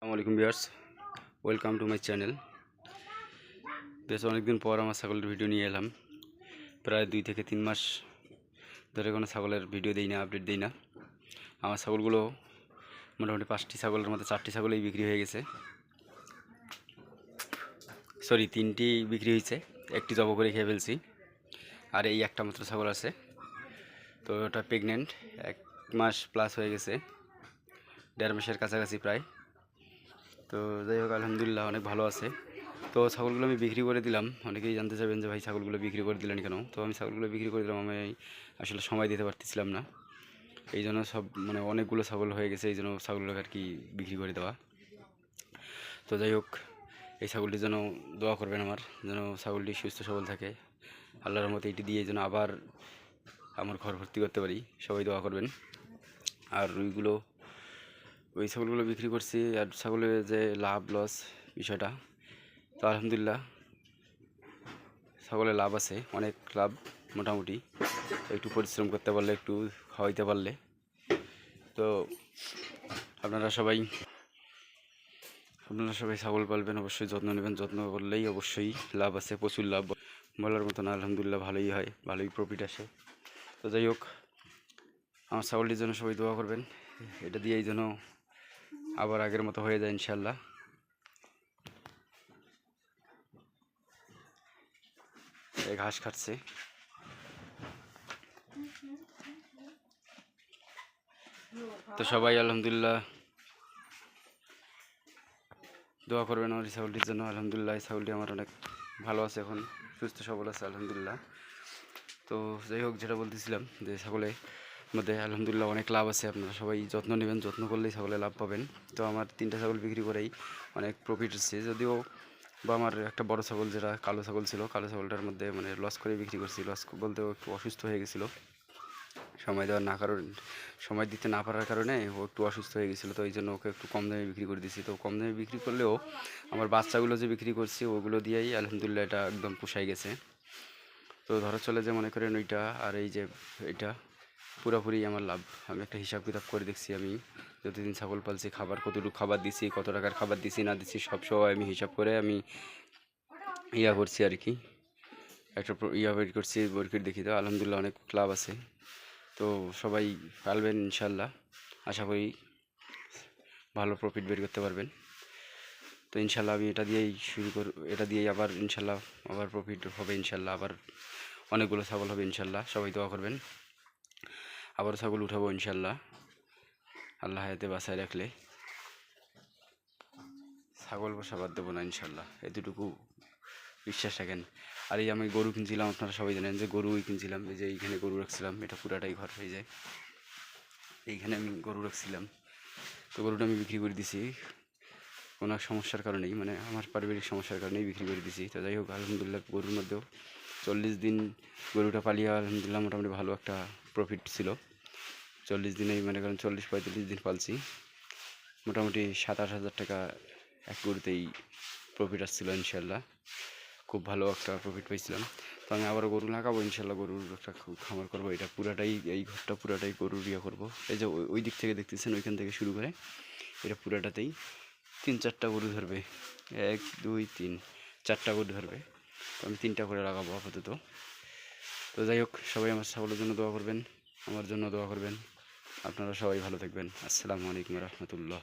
আসসালামু আলাইকুম viewers welcome to my channel. বেশ অনেকদিন পর আমার ছাগলের ভিডিও নিয়ে এলাম। প্রায় দুই থেকে তিন মাস ধরে কোনো ছাগলের ভিডিও দিই না, আপডেট দিই না। আমার ছাগলগুলো মোটামুটি পাঁচটি ছাগলের মধ্যে চারটি ছাগলেই বিক্রি হয়ে গেছে। সরি তিনটি বিক্রি হয়েছে। একটি জব করে খেয়ে ফেলছি। আর এই একটা মাত্র ছাগল আছে। তো ওটা প্রেগনেন্ট এক মাস প্লাস হয়ে গেছে। দেড় মাসের কাছাকাছি প্রায়। তো যাই হোক, আলহামদুলিল্লাহ অনেক ভালো আছে। তো ছাগলগুলো আমি বিক্রি করে দিলাম। অনেকেই জানতে চাইবেন যে ভাই ছাগলগুলো বিক্রি করে দিলেন কেন? তো আমি ছাগলগুলো বিক্রি করে দিলাম। আমি আসলে সময় দিতে পারতেছিলাম না। এই জন্য সব মানে অনেকগুলো ছাগল হয়ে গেছে। এই জন্য ছাগলগুলোকে আর কি বিক্রি করে দেওয়া। তো যাই হোক, এই ছাগলটি যেন দোয়া করবেন আমার, যেন ছাগলটি সুস্থ সবল থাকে। আল্লাহর মতো এটি দিয়ে যেন আবার আমার ঘর ভর্তি করতে পারি। সবাই দোয়া করবেন। আর রুইগুলো ওই ছাগলগুলো বিক্রি করছি আর ছাগলের যে লাভ লস বিষয়টা, তো আলহামদুলিল্লাহ ছাগলের লাভ আছে, অনেক লাভ মোটামুটি। একটু পরিশ্রম করতে পারলে, একটু খাওয়াইতে পারলে। তো আপনারা সবাই আপনারা সবাই ছাগল পালবেন, অবশ্যই যত্ন নেবেন। যত্ন করলেই অবশ্যই লাভ আছে, প্রচুর লাভ। বলার মতন আলহামদুলিল্লাহ ভালোই হয়, ভালোই প্রফিট আসে। তো যাই হোক, আমার ছাগলটির জন্য সবাই দোয়া করবেন। এটা দিয়েই যেন আবার আগের মতো হয়ে যায় ইনশাল্লাহ। ঘাস খাচ্ছে তো সবাই আলহামদুলিল্লাহ দোয়া করবেন আমার এই ছাগলটির জন্য। আলহামদুলিল্লাহ এই ছাগলটি আমার অনেক ভালো আছে এখন, সুস্থ সবল আছে, আলহামদুলিল্লাহ। তো যাই হোক, যেটা বলতেছিলাম যে ছাগলের মধ্যে আলহামদুলিল্লাহ অনেক লাভ আছে আপনারা সবাই যত্ন নেবেন, যত্ন করলেই ছাগলে লাভ পাবেন। তো আমার তিনটা ছাগল বিক্রি করেই অনেক প্রফিট হচ্ছে। যদিও বা আমার একটা বড় ছাগল যেটা কালো ছাগল ছিল, কালো ছাগলটার মধ্যে মানে লস করে বিক্রি করছি। লস বলতে একটু অসুস্থ হয়ে গেছিল। সময় দেওয়ার না কারণ, সময় দিতে না পারার কারণে ও একটু অসুস্থ হয়ে গেছিল। তো এই জন্য ওকে একটু কম দামে বিক্রি করে দিয়েছি তো কম দামে বিক্রি করলেও আমার বাচ্চাগুলো যে বিক্রি করছি, ওগুলো দিয়েই আলহামদুলিল্লাহ এটা একদম পোষাই গেছে। তো ধরো চলে যে মনে করেন ওইটা আর এই যে এটা পুরোপুরি আমার লাভ। আমি একটা হিসাব কিতাব করে দেখছি আমি। যতদিন ছাগল পালছি, খাবার কতটুকু খাবার দিছি, কত টাকার খাবার দিছি, না দিছি, সব সময় আমি হিসাব করে আমি ইয়া করছি আর কি। একটা ইয়া বের করছি বরকির দেখি তো, আলহামদুলিল্লাহ অনেক লাভ আছে। তো সবাই পালবেন ইনশাল্লাহ আশা করি ভালো প্রফিট বের করতে পারবেন। তো ইনশাল্লাহ আমি এটা দিয়েই শুরু কর এটা দিয়েই আবার ইনশাল্লাহ আবার প্রফিট হবে ইনশাল্লাহ আবার অনেকগুলো ছাগল হবে ইনশাল্লাহ সবাই দোয়া করবেন। আবার ছাগল উঠাবো ইনশাল্লাহ। আল্লাহ হায়াতে বাসায় রাখলে। ছাগল বসা বাদ দেবো না ইনশাল্লাহ, এতটুকু বিশ্বাস রাখেন। আর এই আমি গরু কিনছিলাম, আপনারা সবাই জানেন যে গরুই কিনছিলাম, এই যে এইখানে গরু রাখছিলাম, এটা পুরাটাই ঘর হয়ে যায়। এইখানে আমি গরু রাখছিলাম, তো গরুটা আমি বিক্রি করে দিছি। কোনো সমস্যার কারণেই মানে আমার পারিবারিক সমস্যার কারণেই বিক্রি করে দিছি। তো যাই হোক, আলহামদুলিল্লাহ গরুর মধ্যেও চল্লিশ দিন গরুটা পালিয়ে আলহামদুলিল্লাহ মোটামুটি ভালো একটা প্রফিট ছিল। চল্লিশ দিনেই মনে করেন চল্লিশ, পঁয়তাল্লিশ দিন পালছি। মোটামুটি সাতাশ হাজার টাকা এক গরুতেই প্রফিট আসছিল ইনশাল্লাহ। খুব ভালো একটা প্রফিট পেয়েছিলাম তো আমি আবার গরু লাগাবো, ইনশাল্লাহ গরুর একটা খামার করব। এটা পুরাটাই, এই ঘরটা পুরাটাই গরুর ইয়ে করব। এই যে ওই দিক থেকে দেখতেছেন, ওইখান থেকে শুরু করে এটা পুরাটাতেই তিন চারটা গরু ধরবে। এক, দুই, তিন, চারটা গরু ধরবে। তো আমি তিনটা করে লাগাবো আপাতত। তো যাই হোক, সবাই আমার সাফল্যের জন্য দোয়া করবেন, আমার জন্য দোয়া করবেন। আপনারা সবাই ভালো থাকবেন। আসসালামু আলাইকুম রহমতুল্লাহ।